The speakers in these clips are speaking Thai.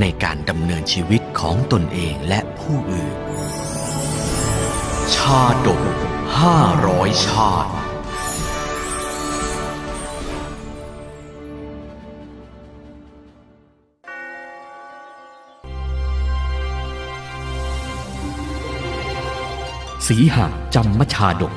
ในการดำเนินชีวิตของตนเองและผู้อื่น ชาดกห้าร้อยชาติ สีหะจำมชาดก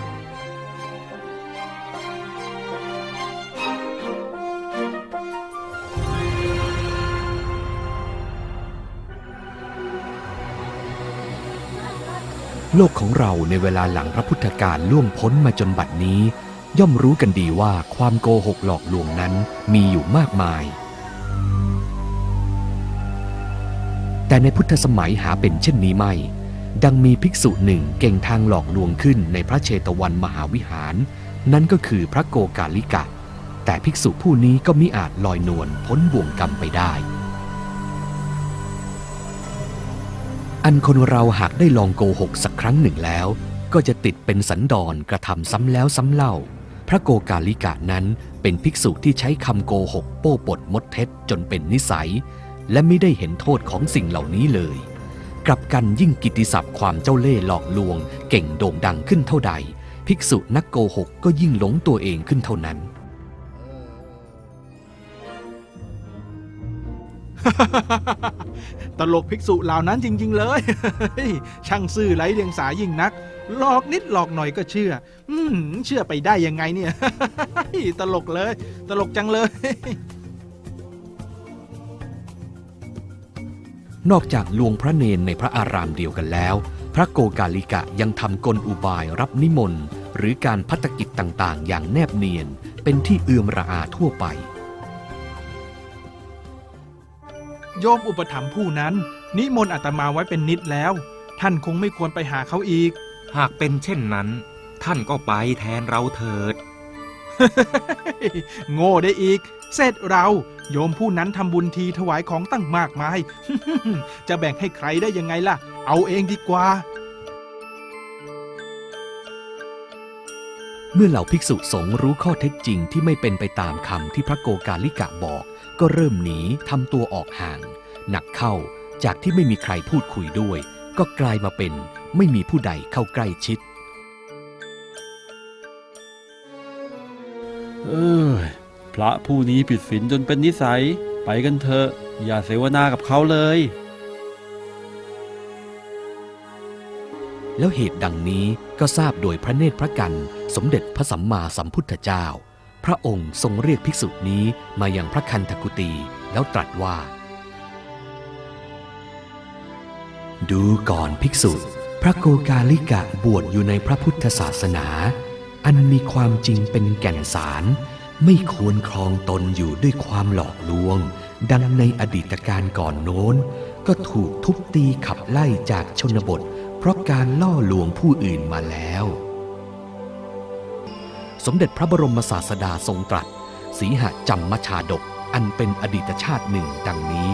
โลกของเราในเวลาหลังพระพุทธการล่วงพ้นมาจนบัดนี้ ย่อมรู้กันดีว่าความโกหกหลอกลวงนั้นมีอยู่มากมาย แต่ในพุทธสมัยหาเป็นเช่นนี้ไม่ ดังมีภิกษุหนึ่งเก่งทางหลอกลวงขึ้นในพระเชตวันมหาวิหาร นั่นก็คือพระโกกาลิกะ แต่ภิกษุผู้นี้ก็มิอาจลอยนวลพ้นบ่วงกรรมไปได้ อันคนเราหากได้ลองโกหกสักครั้งหนึ่งแล้ว ก็จะติดเป็นสันดอนกระทำซ้ำแล้วซ้ำเล่า พระโกกาลิกะนั้นเป็นภิกษุที่ใช้คำโกหกโป้ปดมดเท็จจนเป็นนิสัย และไม่ได้เห็นโทษของสิ่งเหล่านี้เลย กลับกันยิ่งกิตติศัพท์ความเจ้าเล่ห์หลอกลวง เก่งโด่งดังขึ้นเท่าใด ภิกษุนักโกหกก็ยิ่งหลงตัวเองขึ้นเท่านั้น ตลกภิกษุเหล่านั้นจริง ๆ เลย ช่างซื่อไร้เดียงสายิ่งนัก หลอกนิดหลอกหน่อยก็เชื่อ อืเชื่อไปได้ยังไงเนี่ย ตลกเลย ตลกจังเลย นอกจากลวงพระเนนในพระอารามเดียวกันแล้ว พระโกกาลิกะยังทำกลอุบายรับนิมนต์ หรือการพัฒกิจต่างๆ อย่างแนบเนียนเป็นที่เอื่อมระอาทั่วไป โยมอุปถัมภ์ผู้นั้น นิมนต์อาตมาไว้เป็นนิดแล้ว ท่านคงไม่ควรไปหาเขาอีก หากเป็นเช่นนั้น ท่านก็ไปแทนเราเถิด โง่ได้อีก เสร็จเราโยมผู้นั้นทำบุญทีถวายของตั้งมากมาย จะแบ่งให้ใครได้ยังไงล่ะ เอาเองดีกว่า เมื่อเหล่าภิกษุสงฆ์รู้ข้อเท็จจริงที่ไม่เป็นไปตามคำที่พระโกกาลิกะบอก ก็เริ่มหนีทำตัวออกห่าง หนักเข้าจากที่ไม่มีใครพูดคุยด้วย ก็กลายมาเป็นไม่มีผู้ใดเข้าใกล้ชิด เอ้ยพระผู้นี้ผิดศีลจนเป็นนิสัย ไปกันเถอะ อย่าเสวนากับเขาเลย แล้วเหตุดังนี้ก็ทราบโดยพระเนตรพระกัน สมเด็จพระสัมมาสัมพุทธเจ้า พระองค์ทรงเรียกภิกษุนี้มาอยังพระคันธกุตีแล้วตรัสว่า ดูก่อนภิกษุ พระโกกาลิกะบวชอยู่ในพระพุทธศาสนา อันมีความจริงเป็นแก่นสาร ไม่ควรครองตนอยู่ด้วยความหลอกลวง ดังในอดีตการก่อนโน้น ก็ถูกทุบตีขับไล่จากชนบท เพราะการล่อลวงผู้อื่นมาแล้ว สมเด็จพระบรมศาสดาทรงตรัส สีหจำมชาดกอันเป็นอดีตชาติหนึ่งดังนี้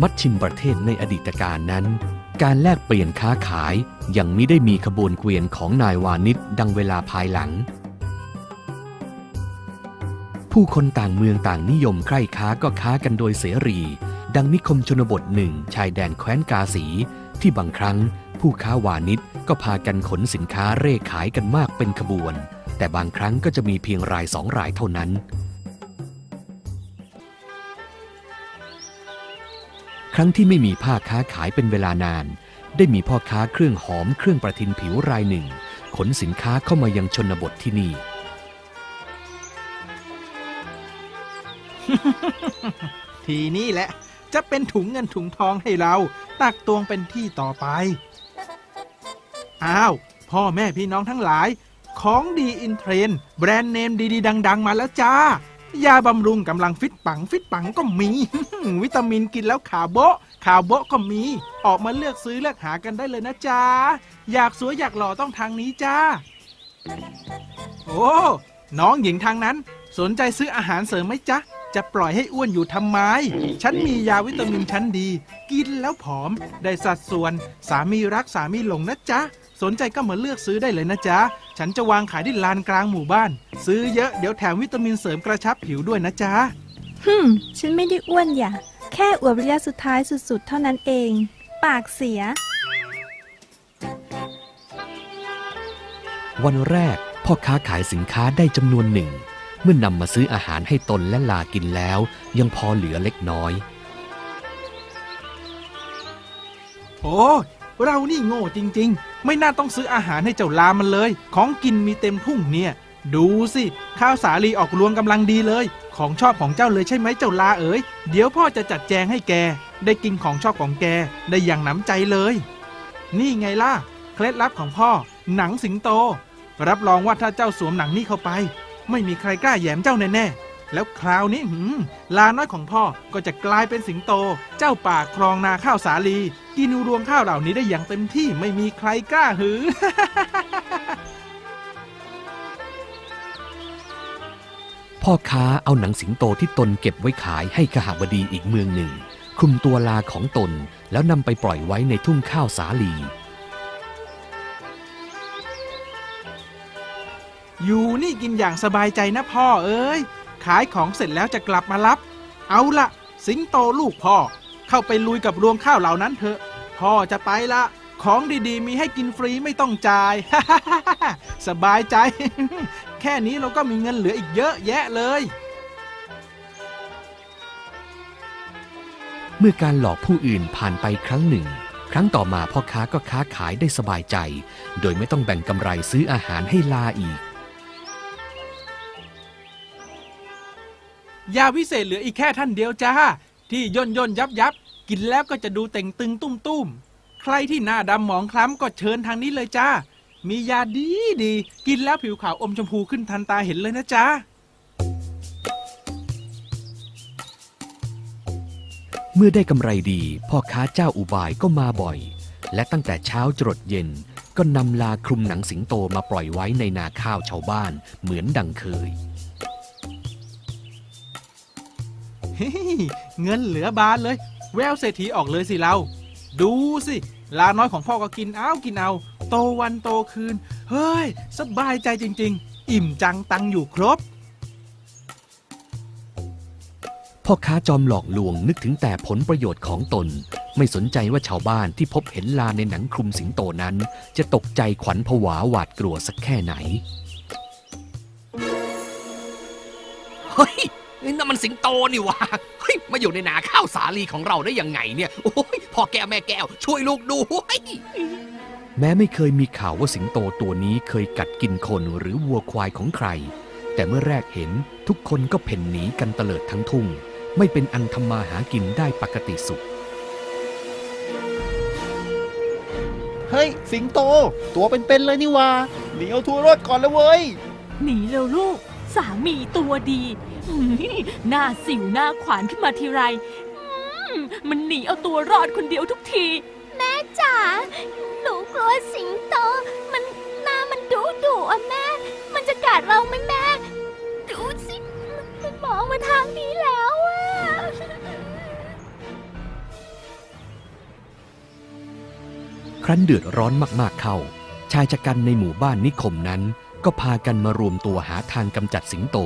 มัชชิมประเทศในอดีตการนั้น การแลกเปลี่ยนค้าขายยังไมิได้มีขบวนเกวียนของนายวานิชดังเวลาภายหลัง ผู้คนต่างเมืองต่างนิยมใคร่ค้าก็ค้ากันโดยเสรี ดังนิคมชนบทหนึ่งชายแดนแคว้นกาสี ที่บางครั้งผู้ค้าวานิชก็พากันขนสินค้าเร่ขายกันมากเป็นขบวน แต่บางครั้งก็จะมีเพียงรายสองรายเท่านั้น ครั้งที่ไม่มีผ้าค้าขายเป็นเวลานาน ได้มีพ่อค้าเครื่องหอมเครื่องประทินผิวรายหนึ่ง ขนสินค้าเข้ามายังชนบทที่นี่ ทีนี้แหละ จะเป็นถุงเงินถุงทองให้เรา ตักตวงเป็นที่ต่อไป อ้าว พ่อแม่พี่น้องทั้งหลาย ของดีอินเทรนด์แบรนด์เนมดีๆ ดัง ๆ มาแล้วจ้ายาบำรุงกำลังฟิตปังฟิตปังก็มี วิตามินกินแล้วขาโบะขาโบะก็มี ออกมาเลือกซื้อเลือกหากันได้เลยนะจ๊ะ อยากสวยอยากหล่อต้องทางนี้จ้า โอ้ น้องหญิงทางนั้น สนใจซื้ออาหารเสริมไหมจ๊ะ จะปล่อยให้อ้วนอยู่ทำไม ฉันมียาวิตามินชั้นดี กินแล้วผอม ได้สัดส่วน สามีรักสามีหลงนะจ๊ะ สนใจก็มาเลือกซื้อได้เลยนะจ๊ะ ฉันจะวางขายที่ลานกลางหมู่บ้าน ซื้อเยอะเดี๋ยวแถมวิตามินเสริมกระชับผิวด้วยนะจ๊ะฮึมฉันไม่ได้อ้วนอย่า แค่อวบระยะสุดท้ายสุดๆ เท่านั้นเอง ปากเสีย วันแรกพ่อค้าขายสินค้าได้จำนวนหนึ่ง เมื่อนำมาซื้ออาหารให้ตนและลากินแล้ว ยังพอเหลือเล็กน้อย โอ้เรานี่โง่จริง ๆ ไม่น่าต้องซื้ออาหารให้เจ้าลามันเลย ของกินมีเต็มทุ่งเนี่ย ดูสิ ข้าวสาลีออกรวงกำลังดีเลย ของชอบของเจ้าเลยใช่ไหมเจ้าลาเอ๋ยเดี๋ยวพ่อจะจัดแจงให้แก ได้กินของชอบของแกได้อย่างหนำใจเลย นี่ไงล่ะ เคล็ดลับของพ่อ หนังสิงโต รับรองว่าถ้าเจ้าสวมหนังนี่เข้าไป ไม่มีใครกล้าแยมเจ้าแน่ๆ แล้วคราวนี้หืมลาน้อยของพ่อก็จะกลายเป็นสิงโต เจ้าป่าครองนาข้าวสาลี กินรวงข้าวเหล่านี้ได้อย่างเต็มที่ไม่มีใครกล้าหือ พ่อค้าเอาหนังสิงโตที่ตนเก็บไว้ขายให้ขหบดีอีกเมืองหนึ่งคุมตัวลาของตนแล้วนำไปปล่อยไว้ในทุ่งข้าวสาลี อยู่นี่กินอย่างสบายใจนะพ่อเอ้ย ขายของเสร็จแล้วจะกลับมารับ เอาละสิงโตลูกพ่อ เข้าไปลุยกับรวงข้าวเหล่านั้นเถอะ พ่อจะไปละ ของดีๆ มีให้กินฟรีไม่ต้องจ่าย สบายใจ แค่นี้เราก็มีเงินเหลืออีกเยอะแยะเลย เมื่อการหลอกผู้อื่นผ่านไปครั้งหนึ่ง ครั้งต่อมาพ่อค้าก็ค้าขายได้สบายใจ โดยไม่ต้องแบ่งกำไรซื้ออาหารให้ลาอีก ยาวิเศษเหลืออีกแค่ท่านเดียวจ้า ที่ย่นย่นยับยับกินแล้วก็จะดูเต่งตึงตุ้มตุ้มใครที่หน้าดำหมองคล้ำก็เชิญทางนี้เลยจ้า มียาดีดี กินแล้วผิวขาวอมชมพูขึ้นทันตาเห็นเลยนะจ๊ะเมื่อได้กำไรดี พ่อค้าเจ้าอุบายก็มาบ่อย และตั้งแต่เช้าจรดเย็นก็นำลาคลุมหนังสิงโตมาปล่อยไว้ในนาข้าวชาวบ้านเหมือนดังเคย เฮ้ยเงินเหลือบานเลย แววเศรษฐีออกเลยสิเรา ดูสิลาน้อยของพ่อก็กินเอากินเอา โตวันโตคืน เฮ้ย สบายใจจริง ๆ อิ่มจังตังอยู่ครบ พ่อค้าจอมหลอกลวงนึกถึงแต่ผลประโยชน์ของตน ไม่สนใจว่าชาวบ้านที่พบเห็นลาในหนังคลุมสิงโตนั้น จะตกใจขวัญผวาหวาดกลัวสักแค่ไหน เฮ้ย นั่นมันสิงโตนี่หวะเฮ้ยมาอยู่ในนาข้าวสาลีของเราได้ยังไงเนี่ย โอ้ยพ่อแก้วแม่แก้ว ช่วยลูกดูเฮ้ยแม้ไม่เคยมีข่าวว่าสิงโตตัวนี้เคยกัดกินคนหรือวัวควายของใคร แต่เมื่อแรกเห็นทุกคนก็เพ่นหนีกันเตลิดทั้งทุ่ง ไม่เป็นอันทำมาหากินได้ปกติสุข เฮ้ย สิงโต ตัวเป็นๆเลยนี่หว่าหนีเอาทัวรอดก่อนแล้วเว้ย หนีเร็วลูก สามีตัวดีอื้อหือหน้าสิวหน้าขวานขึ้นมาทีไรอืมมันหนีเอาตัวรอดคนเดียวทุกทีจ๋าหนูกลัวสิงโต มันหน้ามันดุดุอะแม่ มันจะกัดเราไหมแม่ ดูสิมันมองมาทางนี้แล้วอะครั้นเดือดร้อนมากๆเข้า ชายชะกันในหมู่บ้านนิคมนั้น ก็พากันมารวมตัวหาทางกำจัดสิงโต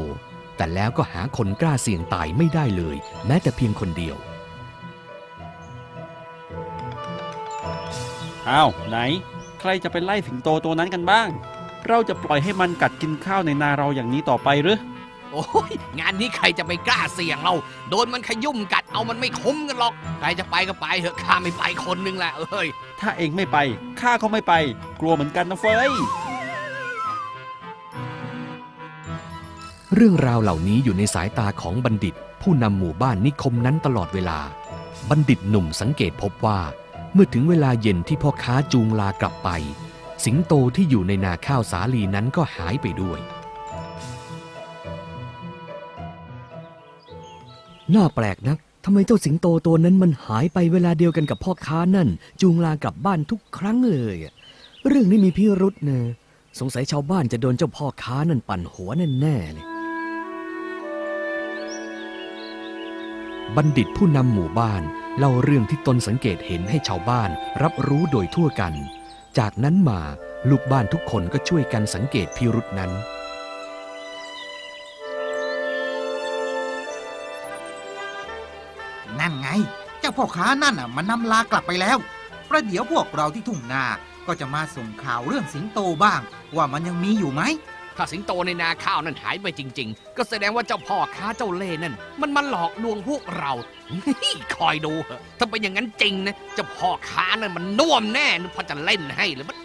แต่แล้วก็หาคนกล้าเสี่ยงตายไม่ได้เลย แม้แต่เพียงคนเดียวอ้าวไหน ใครจะไปไล่สิงโตตัวนั้นกันบ้าง เราจะปล่อยให้มันกัดกินข้าวในนาเราอย่างนี้ต่อไปหรือโอ้ยงานนี้ใครจะไปกล้าเสี่ยงเรา โดนมันขยุ่มกัดเอามันไม่คุ้มกันหรอก ใครจะไปก็ไปเถอะข้าไม่ไปคนนึงแหละเอ้ยถ้าเองไม่ไปข้าก็ไม่ไป กลัวเหมือนกันนะเฟย เรื่องราวเหล่านี้อยู่ในสายตาของบัณฑิต ผู้นำหมู่บ้านนิคมนั้นตลอดเวลา บัณฑิตหนุ่มสังเกตพบว่า เมื่อถึงเวลาเย็นที่พ่อค้าจูงลากลับไป สิงโตที่อยู่ในนาข้าวสาลีนั้นก็หายไปด้วยน่าแปลกนักทำไมเจ้าสิงโตตัวนั้นมันหายไปเวลาเดียวกันกับพ่อค้านั่น จูงลากลับบ้านทุกครั้งเลย เรื่องนี้มีพิรุษเนะสงสัยชาวบ้านจะโดนเจ้าพ่อค้านั่นปั่นหัวแน่ๆเลย บัณฑิตผู้นำหมู่บ้าน เล่าเรื่องที่ตนสังเกตเห็นให้ชาวบ้านรับรู้โดยทั่วกัน จากนั้นมาลูกบ้านทุกคนก็ช่วยกันสังเกตพิรุษนั้น นั่นไง เจ้าพ่อค้านั่นอะมันนำลากลับไปแล้ว ประเดี๋ยวพวกเราที่ทุ่งนา ก็จะมาส่งข่าวเรื่องสิงโตบ้าง ว่ามันยังมีอยู่ไหม ถ้าสิงโตในนาข้าวนั้นหายไปจริง ๆ ก็แสดงว่าเจ้าพ่อค้าเจ้าเล่นั่น มันมาหลอกลวงพวกเรา คอยดูเถอะถ้าเป็นอย่างนั้นจริงนะเจ้าพ่อค้านั่นมันน่วมแน่นพอจะเล่นให้เลยมัน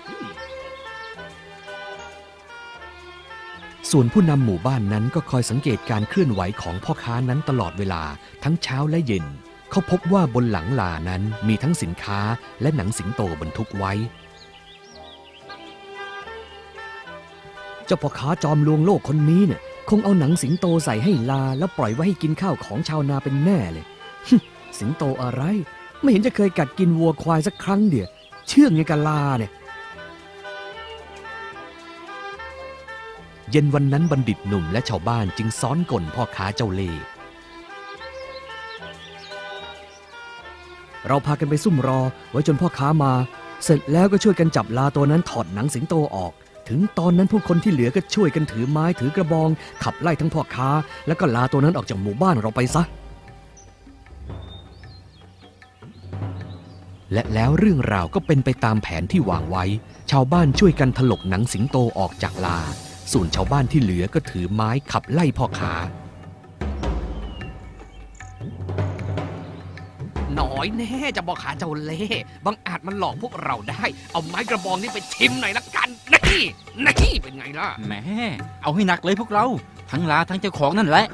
ส่วนผู้นำหมู่บ้านนั้นก็คอยสังเกตการเคลื่อนไหวของพ่อค้านั้นตลอดเวลาทั้งเช้าและเย็น เขาพบว่าบนหลังลานั้นมีทั้งสินค้าและหนังสิงโตบรรทุกไว้ จ้าพ่อค้าจอมลวงโลกคนนี้เนี่ยคงเอาหนังสิงโตใส่ให้ลาแล้วปล่อยไว้ให้กินข้าวของชาวนาเป็นแน่เลยสิงโตอะไร ไม่เห็นจะเคยกัดกินวัวควายสักครั้งเดียวเชื่องไงกับลาเนี่ย เย็นวันนั้นบัณฑิตหนุ่มและชาวบ้านจึงซ้อนกลพ่อค้าเจ้าเล่เราพากันไปซุ่มรอไว้จนพ่อค้ามา เสร็จแล้วก็ช่วยกันจับลาตัวนั้นถอดหนังสิงโตออก ถึงตอนนั้นผู้คนที่เหลือก็ช่วยกันถือไม้ถือกระบอง ขับไล่ทั้งพ่อค้า แล้วก็ลาตัวนั้นออกจากหมู่บ้านเราไปซะ และแล้วเรื่องราวก็เป็นไปตามแผนที่วางไว้ ชาวบ้านช่วยกันถลกหนังสิงโตออกจากลา ส่วนชาวบ้านที่เหลือก็ถือไม้ขับไล่พ่อค้าน้อยแน่จะบอกขาเจ้าเล่บังอาจมันหลอกพวกเราได้ เอาไม้กระบองนี้ไปชิมหน่อยละกันนี่ นี่เป็นไงล่ะ แหม เอาให้หนักเลยพวกเรา ทั้งลาทั้งเจ้าของนั่นแหละ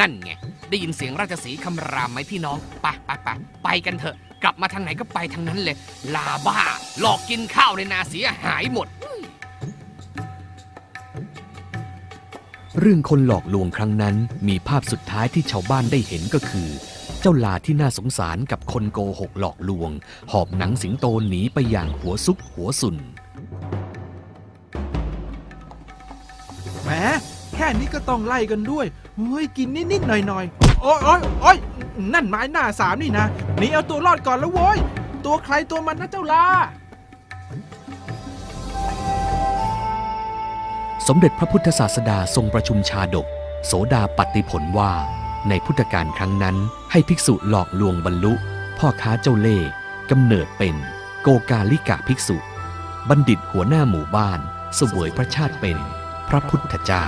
นั่นไง ได้ยินเสียงราชสีห์คำรามไหมพี่น้องไปไปไปไปกันเถอะ กลับมาทางไหนก็ไปทางนั้นเลย ลาบ้า หลอกกินข้าวในนาเสียหายหมด เรื่องคนหลอกลวงครั้งนั้น มีภาพสุดท้ายที่ชาวบ้านได้เห็นก็คือ เจ้าลาที่น่าสงสารกับคนโกหกหลอกลวง หอบหนังสิงโตหนีไปอย่างหัวซุกหัวสุน มแค่นี้ก็ต้องไล่กันด้วยเฮ้ยกินนิดๆหน่อยๆโอ้ยโอ้ยโอ้ยนั่นไม้หน้าสามนี่นะหนีเอาตัวรอดก่อนแล้วโว้ยตัวใครตัวมันนะเจ้าลาสมเด็จพระพุทธศาสดาทรงประชุมชาดก โสดาปฏิผลว่า ในพุทธกาลครั้งนั้น ให้ภิกษุหลอกลวงบรรลุ พ่อค้าเจ้าเล่ห์กำเนิดเป็น โกกาลิกะภิกษุ บัณฑิตหัวหน้าหมู่บ้านเสวยพระชาติเป็น พระพุทธเจ้า